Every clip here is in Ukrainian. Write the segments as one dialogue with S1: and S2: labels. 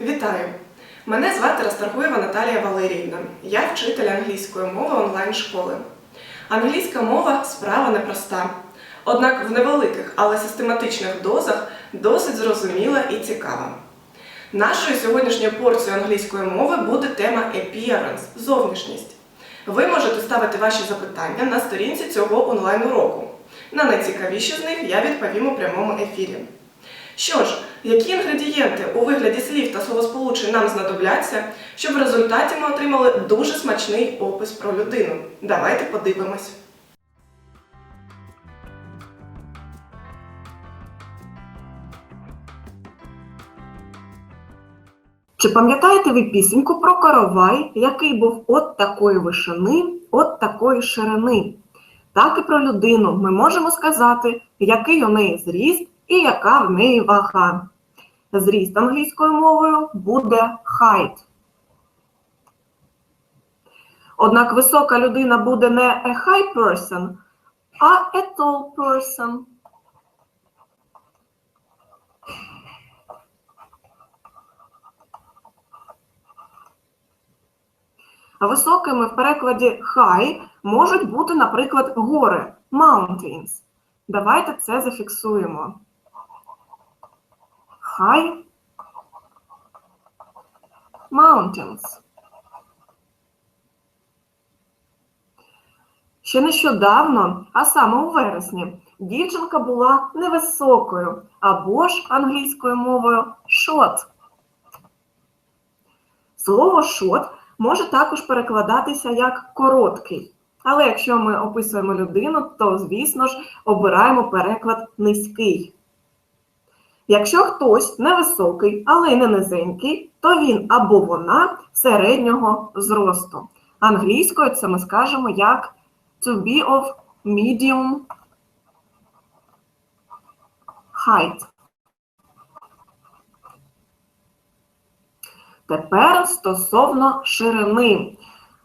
S1: Вітаю! Мене звати Расторгуєва Наталія Валеріївна. Я вчитель англійської мови онлайн-школи. Англійська мова справа непроста. Однак в невеликих, але систематичних дозах досить зрозуміла і цікава. Нашою сьогоднішньою порцією англійської мови буде тема appearance – зовнішність. Ви можете ставити ваші запитання на сторінці цього онлайн-уроку. На найцікавіші з них я відповім у прямому ефірі. Що ж, які інгредієнти у вигляді слів та словосполучень нам знадобляться, щоб в результаті ми отримали дуже смачний опис про людину? Давайте подивимось.
S2: Чи пам'ятаєте ви пісеньку про коровай, який був от такої вишини, от такої ширини? Так і про людину ми можемо сказати, який у неї зріст і яка в неї вага. Зріст англійською мовою буде height. Однак висока людина буде не a high person, а a tall person. Високими в перекладі high можуть бути, наприклад, гори mountains. Давайте це зафіксуємо. High mountains. Ще нещодавно, а саме у вересні, дівчинка була невисокою або ж англійською мовою short. Слово short може також перекладатися як короткий. Але якщо ми описуємо людину, то, звісно ж, обираємо переклад низький. Якщо хтось невисокий, але й не низенький, то він або вона середнього зросту. Англійською це ми скажемо як to be of medium height. Тепер стосовно ширини.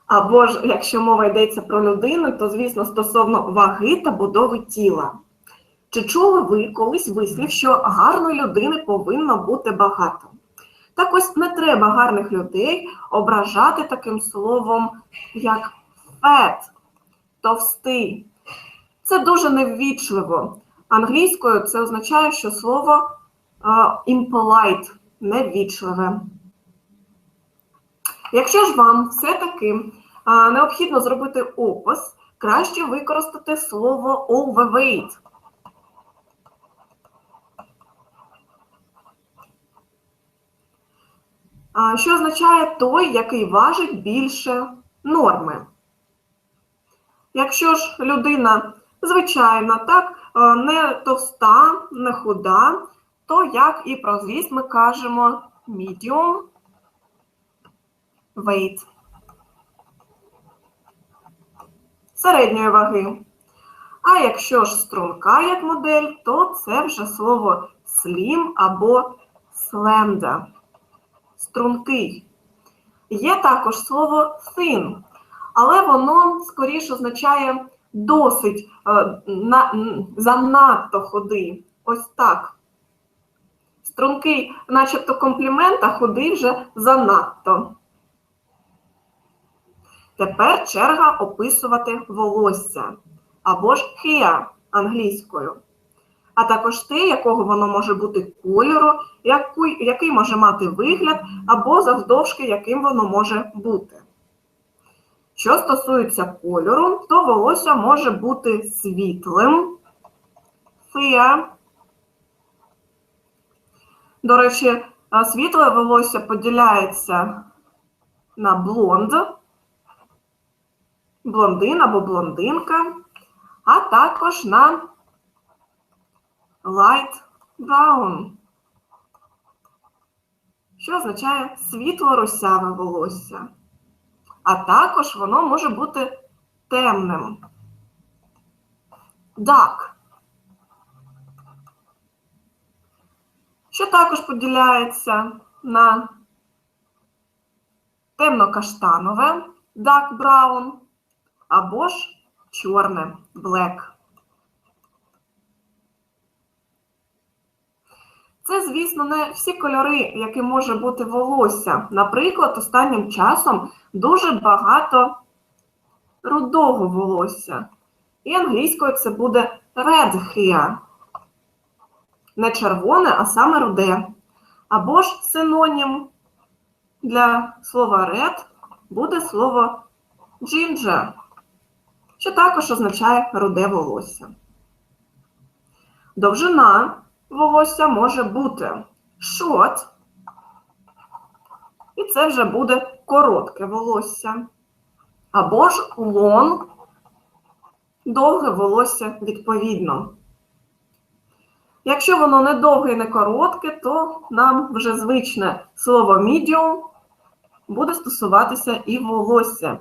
S2: Або ж, якщо мова йдеться про людину, то, звісно, стосовно ваги та будови тіла. Чи чули ви колись вислів, що гарної людини повинно бути багато? Так ось не треба гарних людей ображати таким словом, як fat, товстий. Це дуже неввічливо. Англійською це означає, що слово impolite, неввічливе. Якщо ж вам все-таки необхідно зробити опис, краще використати слово overweight. Що означає той, який важить більше норми. Якщо ж людина звичайна, так, не товста, не худа, то як і про зріст ми кажемо medium weight. Середньої ваги. А якщо ж струнка як модель, то це вже слово slim або slender. Стрункий. Є також слово thin, але воно скоріше означає досить е, на, занадто худий. Ось так. Стрункий, начебто комплімент, а худий вже занадто. Тепер черга описувати волосся або ж hair англійською, а також те, якого воно може бути кольору, який, може мати вигляд, або завдовжки, яким воно може бути. Що стосується кольору, то волосся може бути світлим, fair. До речі, світле волосся поділяється на блонд блондин або блондинка, а також на light brown, що означає світло-русяве волосся. А також воно може бути темним. Dark. Що також поділяється на темно-каштанове, dark brown, або ж чорне black. Це, звісно, не всі кольори, які може бути волосся. Наприклад, останнім часом дуже багато рудого волосся. І англійською це буде red hair. Не червоне, а саме руде. Або ж синонім для слова red буде слово ginger, що також означає руде волосся. Довжина волосся може бути short, і це вже буде коротке волосся. Або ж long, довге волосся відповідно. Якщо воно не довге і не коротке, то нам вже звичне слово medium буде стосуватися і волосся.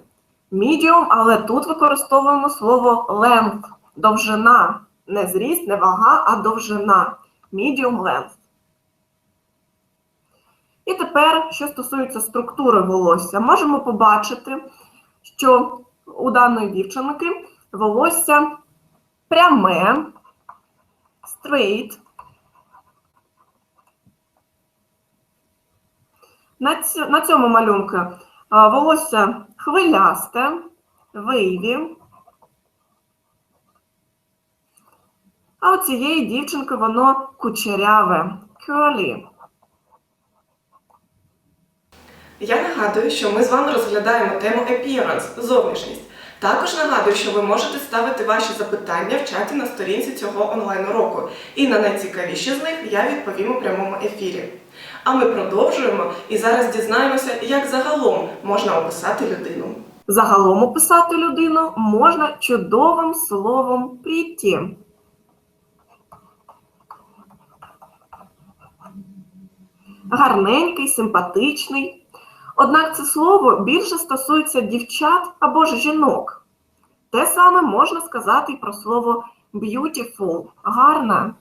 S2: Medium, але тут використовуємо слово length, довжина. Не зріст, не вага, а довжина. Medium length. І тепер, що стосується структури волосся, можемо побачити, що у даної дівчинки волосся пряме, straight. На, цьому малюнку волосся хвилясте, вейві. А у цієї дівчинки воно кучеряве, curly.
S1: Я нагадую, що ми з вами розглядаємо тему appearance – зовнішність. Також нагадую, що ви можете ставити ваші запитання в чаті на сторінці цього онлайн-уроку. І на найцікавіші з них я відповім у прямому ефірі. А ми продовжуємо і зараз дізнаємося, як загалом можна описати людину.
S2: Загалом описати людину можна чудовим словом pretty. Гарненький, симпатичний. Однак це слово більше стосується дівчат або ж жінок. Те саме можна сказати і про слово beautiful, гарна,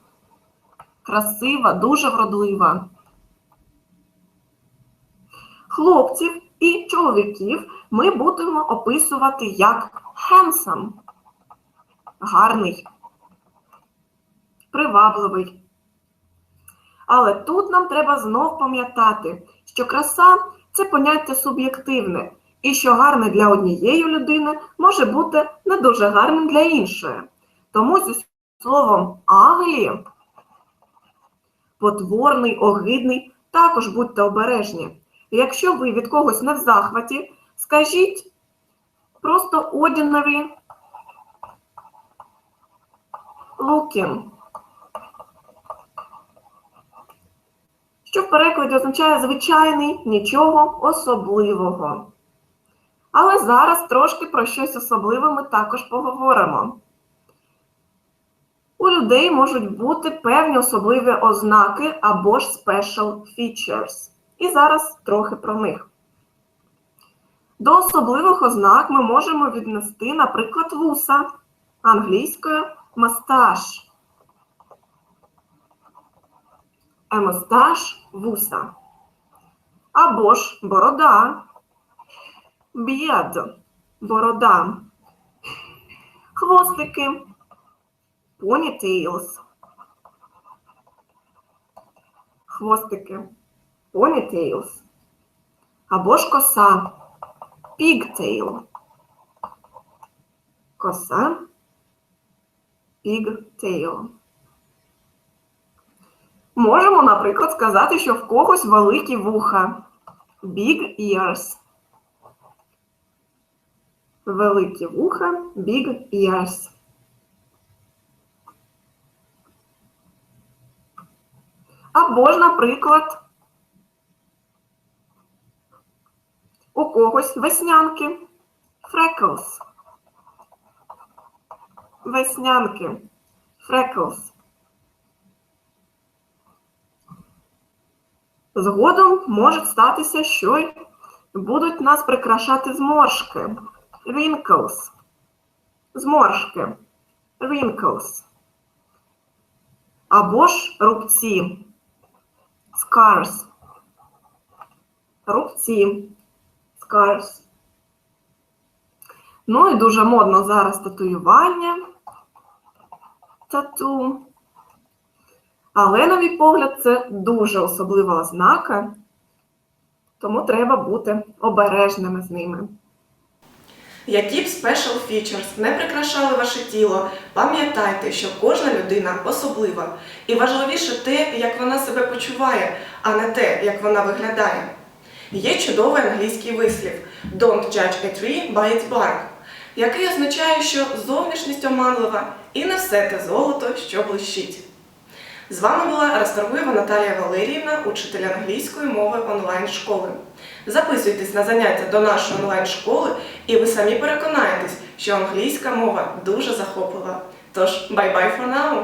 S2: красива, дуже вродлива. Хлопців і чоловіків ми будемо описувати як handsome, гарний, привабливий. Але тут нам треба знов пам'ятати, що краса це поняття суб'єктивне, і що гарне для однієї людини може бути не дуже гарним для іншої. Тому зі словом ugly, потворний, огидний, також будьте обережні. Якщо ви від когось не в захваті, скажіть просто ordinary looking. Що в перекладі означає звичайний, нічого особливого. Але зараз трошки про щось особливе ми також поговоримо. У людей можуть бути певні особливі ознаки або ж special features. І зараз трохи про них. До особливих ознак ми можемо віднести, наприклад, вуса англійською мастаж. Mustache – вуса. Або ж борода. Beard – борода. Хвостики. Ponytails. Хвостики. Ponytails. Або ж коса. Pigtail. Коса. Pigtail. Можемо, наприклад, сказати, що в когось великі вуха. Big ears. Великі вуха, big ears. Або ж, наприклад, у когось веснянки. Freckles. Веснянки. Freckles. Згодом може статися, що будуть нас прикрашати зморшки. Wrinkles. Зморшки. Wrinkles. Або ж рубці. Scars. Рубці. Scars. Ну і дуже модно зараз татуювання. Тату. Але, на мій погляд, це дуже особлива ознака, тому треба бути обережними з ними.
S1: Які б special features не прикрашали ваше тіло, пам'ятайте, що кожна людина особлива. І важливіше те, як вона себе почуває, а не те, як вона виглядає. Є чудовий англійський вислів Don't judge a tree by its bark, який означає, що зовнішність оманлива і не все те золото, що блищить. З вами була Расторгуєва Наталія Валеріївна, учитель англійської мови онлайн-школи. Записуйтесь на заняття до нашої онлайн-школи, і ви самі переконаєтесь, що англійська мова дуже захоплива. Тож, bye-bye for now!